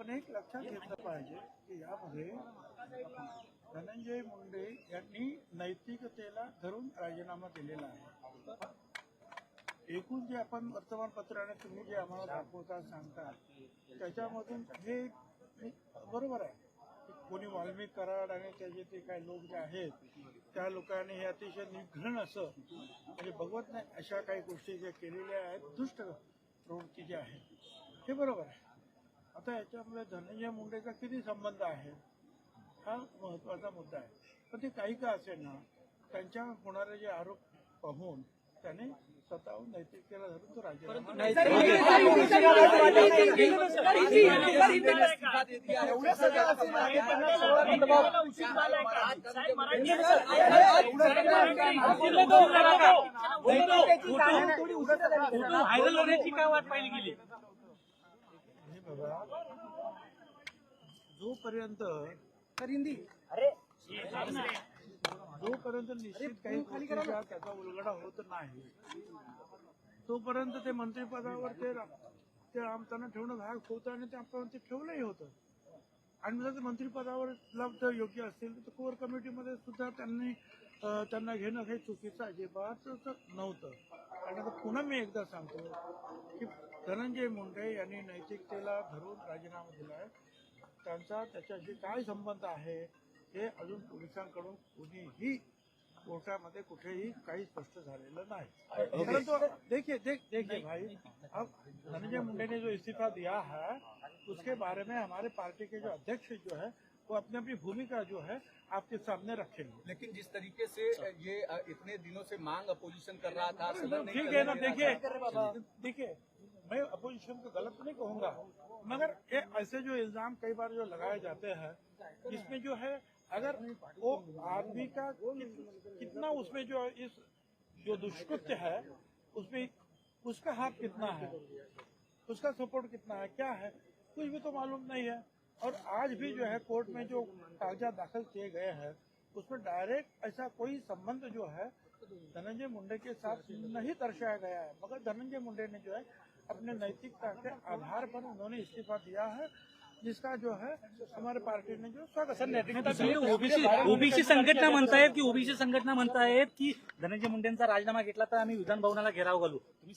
पण एक लक्षात घेतलं पाहिजे की यामध्ये धनंजय मुंडे यांनी नैतिकतेला धरून राजीनामा दिलेला आहे. एकूण जे आपण वर्तमानपत्राने तुम्ही जे आम्हाला दाखवता सांगता त्याच्यामधून हे बरोबर आहे. कोणी वाल्मिक कराड आणि त्याचे ते काही लोक जे आहेत त्या लोकांनी हे अतिशय निघृण असं म्हणजे भगवत नाही अशा काही गोष्टी ज्या केलेल्या आहेत दुष्ट प्रवृत्ती ज्या आहेत हे बरोबर आहे. आता याच्यामुळे धनंजय मुंडेचा किती संबंध आहे हा महत्त्वाचा मुद्दा आहे पण ते काही का असेल ना त्यांच्या होणारे जे आरोप पाहून त्याने स्वतःहून नैतिकतेला धरून तो राजीनामा व्हायरल होण्याची काय वाट पाहिली गेली हे बघा जोपर्यंत जोपर्यंत निश्चित काही गोष्टीचा त्याचा उलगडा होत नाही तोपर्यंत ते मंत्रिपदावर ते ते आमताना ठेवणं भाग होतं आणि ते आपण ते ठेवलंही होतं. आणि जर ते मंत्रिपदावर लब्ध योग्य असतील तर कोर कमिटीमध्ये सुद्धा त्यांनी त्यांना घेणं काही चुकीचं अजिबात नव्हतं. आणि आता पुन्हा मी एकदा सांगतो की धनंजय मुंडे यांनी नैतिकतेला धरून राजीनामा दिला आहे त्यांचा त्याच्याशी काय संबंध आहे हे अजून पोलिसांकडून कुणीही कोर्टामध्ये कुठेही काही स्पष्ट झालेलं नाही. परंतु देखिए देख देखिए भाई अब धनंजय मुंडे ने जो इस्तीफा दिया है उसके बारे में हमारे पार्टी के जो अध्यक्ष जो है वो अपनी अपनी भूमिका जो है आपके सामने रखेंगे। लेकिन जिस तरीके से ये इतने दिनों से मांग अपोजिशन कर रहा था ठीक है ना देखिए देखिए मैं अपोजिशन को गलत नहीं कहूँगा, मगर ये ऐसे जो इल्ज़ाम कई बार जो लगाए जाते हैं, इसमें जो है, अगर वो आदमी का कितना उसमें जो इस, जो दुष्कृत्य है, उसमें उसका हाथ कितना है, उसका सपोर्ट कितना है, क्या है, कुछ भी तो मालूम नहीं है। और आज भी जो है कोर्ट में जो कागजात दाखिल किए गए हैं, उसमें डायरेक्ट ऐसा कोई संबंध जो है, धनंजय मुंडे के साथ नहीं दर्शाया गया है। मगर धनंजय मुंडे ने जो है अपने नैतिकता के आधार पर उन्होंने इस्तीफा दिया है जिसका जो है हमारे पार्टी ने जो स्वागत। ओबीसी ओबीसी संघटना म्हणतायत की ओबीसी संघटना म्हणतायत की धनंजय मुंडेंचा राजीनामा घेतला तर आम्ही विधान भवनाला घेराव घालू तुम्ही